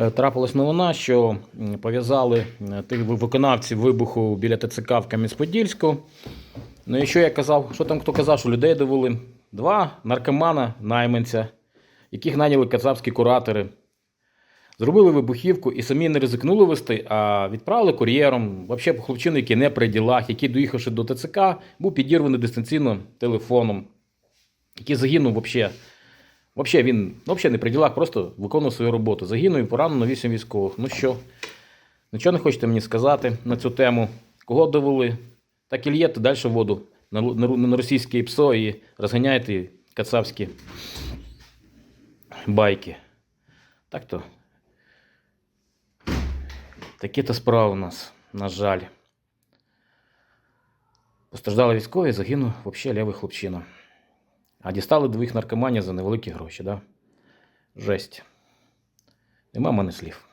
Е, Трапилась новина, що пов'язали е, тих виконавців вибуху біля ТЦК в Кам'янець-Подільську. Ну і що я казав? Що там хто казав, що людей довели? Два наркомана найманця, яких наняли кацапські куратори. Зробили вибухівку і самі не ризикнули вести, а відправили кур'єром. Взагалі хлопчину, який не при ділах, який, доїхавши до ТЦК, був підірваний дистанційно телефоном, який загинув взагалі. Взагалі він взагалі не при ділах, просто виконував свою роботу. Загинув і поранено 8 військових. Ну що, нічого не хочете мені сказати на цю тему? Кого довели? Так і л'єте далі воду на, на, на російське ПСО і розганяєте кацапські байки. Так то. Такі то справи у нас, на жаль. Постраждали військові, загинув взагалі лівий хлопчина. А дістали двох наркоманів за невеликі гроші, да? Жесть. Нема в мене слів.